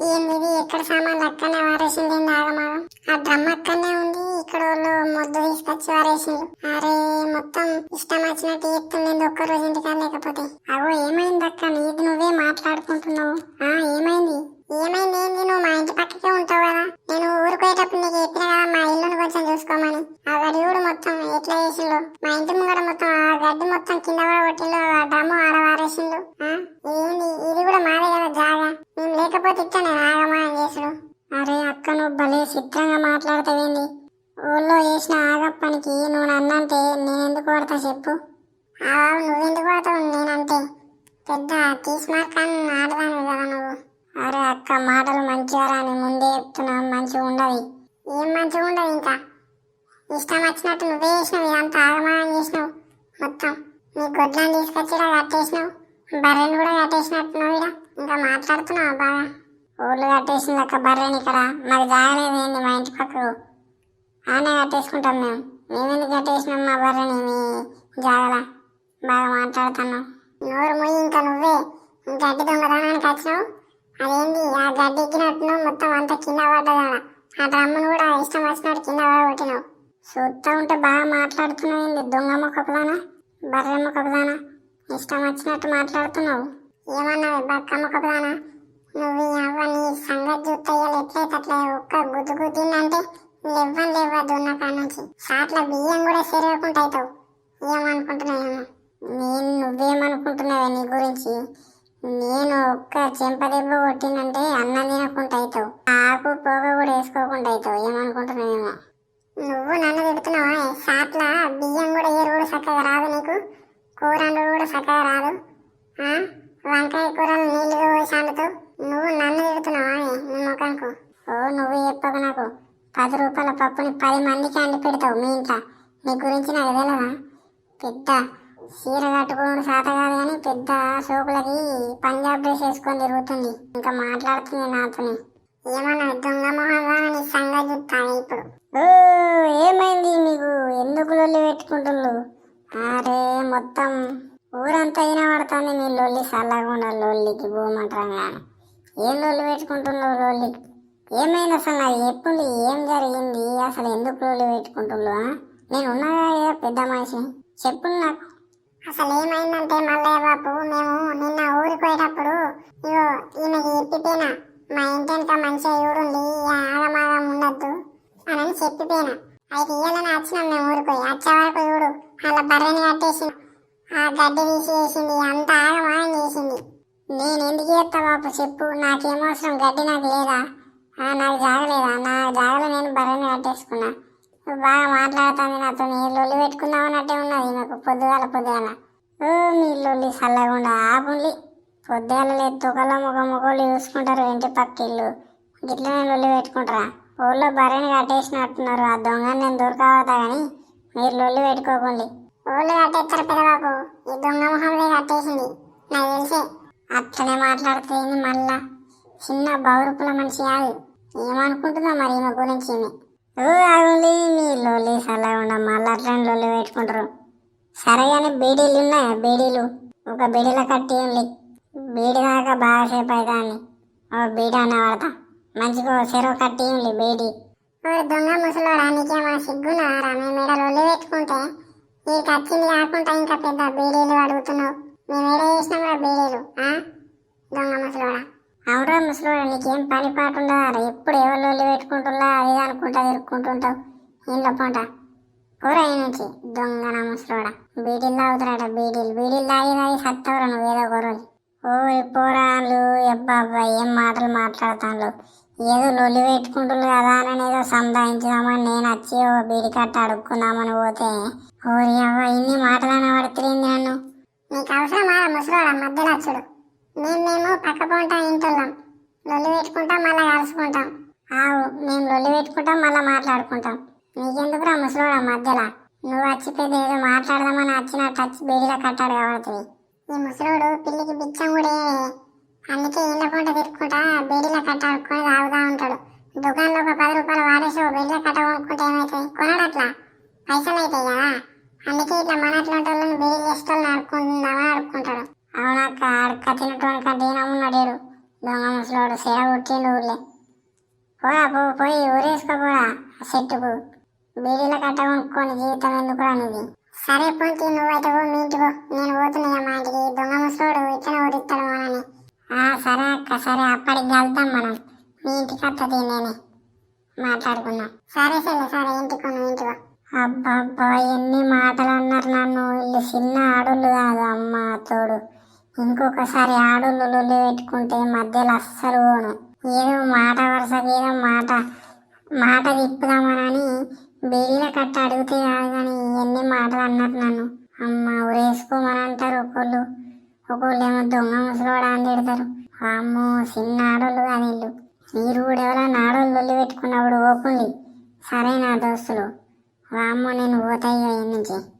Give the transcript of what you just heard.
ఏంది ఎక్కడ సామాన్లు అక్కడనే వారేసింది ఏంది ఆగమాగం? ఆ డ్రమ్ అక్కడనే ఉంది ఇక్కడ వాళ్ళు మొద్దు తీసుకొచ్చి వారేసింది అరే మొత్తం ఇష్టం వచ్చినట్టు ఎత్తుంది ఒక్క రోజు ఇంటికా లేకపోతే? అవో ఏమైంది అక్క? నీది నువ్వే మాట్లాడుకుంటున్నావు. ఆ ఏమైంది? ఏమైంది ఏంది? నువ్వు మా ఇంటి పక్కకే ఉంటావు కదా. నేను ఊరుకోయేటప్పుడు నీకు చెప్పిన కదా మా ఇల్లును కొంచెం చూసుకోమని. ఆ గడి కూడా మొత్తం ఎట్లా చేసిండు? మా ఇంటి ముంగడ మొత్తం ఆ గడ్డి మొత్తం కింద కూడా కొట్టిండు ఆ డ్రమ్ము ఆడ వారేసిండు. ఏంది? ఇది కూడా మాదే కదా జాగా. మేము లేకపోతే ఇట్లా నేను ఆగమానం చేసుడు అరే అక్క నువ్వు భలే చిత్రంగా మాట్లాడతావేంది. ఊళ్ళో చేసిన ఆగప్పనికి నువ్వు నన్నంటే నేను ఎందుకు కొడతా చెప్పు? ఆవు నువ్వెందుకు కొడతావు నేనంటే? పెద్ద తీసుమార్కాన్ని ఆడదాను కదా నువ్వు. అరే అక్క మాటలు మంచిగా రాని ముందే చెప్తున్నా మంచిగా ఉండదు ఏం మంచిగా ఉండవు ఇంకా? ఇష్టం వచ్చినట్టు నువ్వే చేసినావు ఇదంతా ఆగమానం చేసినావు మొత్తం. నీ గొడ్లను తీసుకొచ్చి కట్టేసినావు బర్రెలు కూడా కట్టేసినట్టున్నావు ఇలా ఇంకా మాట్లాడుతున్నావు బాగా ఊళ్ళు కట్టేసింది లెక్క బర్రెని ఇక్కడ. మాకు జాగలేదు ఏంది మా ఇంటి పక్కకు? ఆనే కట్టేసుకుంటాం మేము. మేమెందుకు కట్టేసినాం మా బర్రెని? మీ జాగల. బాగా మాట్లాడుతున్నావు. నోరు మొయ్యి ఇంకా నువ్వే. గడ్డి దొంగదానానికి వచ్చినావు? అదేంటి ఆ గడ్డి ఎక్కినట్టును మొత్తం అంతా కింద పడ్డదాడ ఆ డ్రమ్మును కూడా ఇష్టం వచ్చినట్టు కింద పడగొట్టినావు. చూస్తూ ఉంటే బాగా మాట్లాడుతున్నావు ఏంది? దొంగ మొక్కపుదానా బర్రె మొక్కపుదానా ఇష్టం వచ్చినట్టు మాట్లాడుతున్నావు. ఏమన్నా బక్క మొక్కపుదానా నువ్వు అవన్నీ సంగతి చూస్తాయాలి ఎట్లయితే ఒక్క గుద్దు గుద్దిందంటే లేవ్వని లేవద్దు ఉన్న కాడ నుంచి. సాట్ల బియ్యం కూడా సెరవకుండా అవుతావు ఏమనుకుంటున్నావేమో నేను నువ్వేమనుకుంటున్నావే నీ గురించి? నేను ఒక్క చెంపదెబ్బ కొట్టిందంటే అన్నం తినకుండా అవుతావు ఆకు పోగ కూడా వేసుకోకుండా అవుతావు ఏమనుకుంటున్నావేమో నువ్వు నన్ను తిడుతున్నావా? చెప్పకు నాకు. పది రూపాయల పప్పుని పది మందికి అండి పెడతావు మీ ఇంట్లో. నీ గురించి నాకు తెలియదా పెద్ద చీర కట్టుకోవడం శాత కాదు కానీ పెద్ద సోకులకి పంజాబ్ డ్రెస్ వేసుకొని తిరుగుతుంది. ఇంకా మాట్లాడుతుంది నాతోని. ఏమన్నా దొంగ మొహంగా సంగతి చూస్తాను ఇప్పుడు. ఓ ఏమైంది నీకు? ఎందుకు లొల్లి పెట్టుకుంటుళ్ళు అరే మొత్తం ఊరంతా అయినా పడుతుంది నీ లొల్లి చల్లకుండా లొల్లికి భూమంటారా ఏం లొల్లి పెట్టుకుంటున్నావు లొల్లి ఏమైంది అసలు నాది ఎప్పుడు ఏం జరిగింది? అసలు ఎందుకు లొల్లి పెట్టుకుంటున్నా నేను ఉన్నాగా ఏదో పెద్ద మనిషి? చెప్పు నాకు. అసలు ఏమైందంటే మల్లయ్య బాబు మేము నిన్న ఊరికి పోయేటప్పుడు ఇగో ఈమెకి చెప్పిపోయినా. మా ఇంటి వెనక మంచిగా చూడండి ఆగమాగం ఉండద్దు అని చెప్పిపోయినా. అయితే ఇయ్యాలని వచ్చినాం మేము ఊరికి పోయి. వచ్చే వరకు చూడు అలా బర్రెని కట్టేసి ఆ గడ్డి తీసేసింది అంత ఆగమాగం చేసింది నేను ఎందుకు చేస్తా బాబు చెప్పు? నాకేమవసరం గడ్డి నాకు లేదా? నాకు జాగలేదా నా జాగలో నేను బర్రెని కట్టేసుకున్నా. బాగా మాట్లాడుతుంది నాతో నీ లొల్లి పెట్టుకుందాం అన్నట్టే ఉన్నది నాకు పొద్దుగాల పొద్దుగాల. ఓ మీ లొల్లి చల్లకుండా ఆపుండి పొద్దుగాల లేదు తుకల ముఖ ముఖాలు చూసుకుంటారు ఇంటి పక్క ఇల్లు గిట్లనే లొల్లి పెట్టుకుంటారా? ఊళ్ళో బర్రెని కట్టేసినట్టున్నారు. ఆ దొంగని నేను దొరకవతా కానీ మీరు లొల్లి పెట్టుకోకండి. ఊళ్ళు కట్టేస్తారు పెదబాబు. ఈ దొంగ మొహంలో కట్టేసింది. నాకు తెలిసే. అట్లనే మాట్లాడుతుంది మళ్ళా? చిన్న బౌరుపుల మనిషి కాదు. ఏమనుకుంటుందో మరి ఈమె గురించి ఈమె. ఆగుంది మీ లొల్లి సల్లగా మళ్ళీ అట్లనే లొల్లి పెట్టుకుంటారు. సరే కానీ బీడీలు ఉన్నాయా బీడీలు. ఒక బీడీలో కట్టి ఉంది. బీడీ దాకా బాగా సేపు అవుతాన్ని ఓ బీడీ అన్న వాడతా. మంచిగా చెరువు కట్టి ఉంది బీడీ. ఓ దొంగ ముసలోడా నీకేమో సిగ్గున్నారా మేము మీద లొల్లి పెట్టుకుంటే ఈ కచ్చింది కాకుండా ఇంకా పెద్ద బీడీలు అడుగుతున్నావు. మేము ఏడ చేసినాం బీడీలు దొంగ ముసలోడా. అవురా ముసలోడా నీకేం పని పాట ఉండదా ఎప్పుడు ఎవరు లొల్లి పెట్టుకుంటున్నా అది అనుకుంటా తిరుక్కుంటుంటావు. ఇంట్లో పంట. కూర నుంచి. దొంగన నా ముసలోడా. బీడీలు తాగుతారట బీడీలు. బీడీలు తాగి తాగి సత్తవరా నువ్వు ఏదో ఒక ఓ పోరాళ్ళు ఏం మాటలు మాట్లాడతాను ఏదో లొల్లి పెట్టుకుంటున్నారు కదా అని ఏదో సంపాదించుదామని నేను వచ్చి ఓ బీడి కట్ట అడుక్కుందామని పోతే. ఓరి అవ్వ ఇన్ని మాటలు అనబడుతుంది నన్ను. నీకు అవసరమా ముసలోడా? మధ్యలో చూడు మేమేమో పక్క పొంటా ఇంటున్నాం లొల్లి పెట్టుకుంటాం మళ్ళీ కలుసుకుంటాం. ఆవు మేము లొల్లి పెట్టుకుంటాం మళ్ళీ మాట్లాడుకుంటాం. నీకెందుకురా ముసలోడా మధ్యలో? నువ్వు వచ్చి పెద్ద ఏదో మాట్లాడదామని వచ్చిన టచ్ బీడిలో కట్టాడు కాబట్టి. ఈ ముసలోడు పిల్లికి బిచ్చం కూడా అందుకే ఇళ్ళ పూట తిరుక్కుంటా బీడీలో కట్టాడుకొని తాగుతా ఉంటాడు. దుకాణంలో ఒక పది రూపాయలు వాడేసి ఓ బీడీలో కట్ట కొనుక్కుంటే ఏమవుతాయి కొనడట్లా? పైసలు అయితే పోరా పో పోయి ఊరేసుకోపోరా ఆ చెట్టుకు. బీడీల కట్ట కొనుక్కొని జీవితం ఎందుకు అనేది సరే పొంటి నువ్వైతే పో మీ ఇంటికి నేను పోతున్నా మా ఇంటికి. దొంగ ముసలోడు ఇతను ఊరిస్తాడు మనని ఆ సరే అక్క సరే అప్పటికి కలుద్దాం మనం. మీ ఇంటికి వస్తుంది నేనే మాట్లాడుకుందాం. సరే సరే సరే ఇంటికి నువ్వు ఇంటికి అబ్బబ్బా ఎన్ని మాటలు అన్నారు నన్ను. వీళ్ళు చిన్న ఆడోళ్ళు కాదు అమ్మ తోడు. ఇంకొకసారి ఆడోళ్ళు పెట్టుకుంటే మధ్యలో అస్సలు పోను. ఏదో మాట వరుసకి ఏదో మాట. మాట తిప్పుదామనని బీడీల కట్ట అడిగితే కాదు కానీ ఎన్ని మాటలు అన్నారు నన్ను. అమ్మ ఊరేసుకోమని అంటారు ఒకళ్ళు. ఒకళ్ళు ఏమో దొంగ ముసలోడా అని తిడతారు. అమ్మో చిన్న ఆడోళ్ళు కాదు వీళ్ళు. మీరు కూడా ఎవరైనా ఆడోళ్ళు వెళ్ళి పెట్టుకున్నప్పుడు ఓకుండి సరే నా దోస్తులు? వామ్మో నేను పోతాయి నుంచి.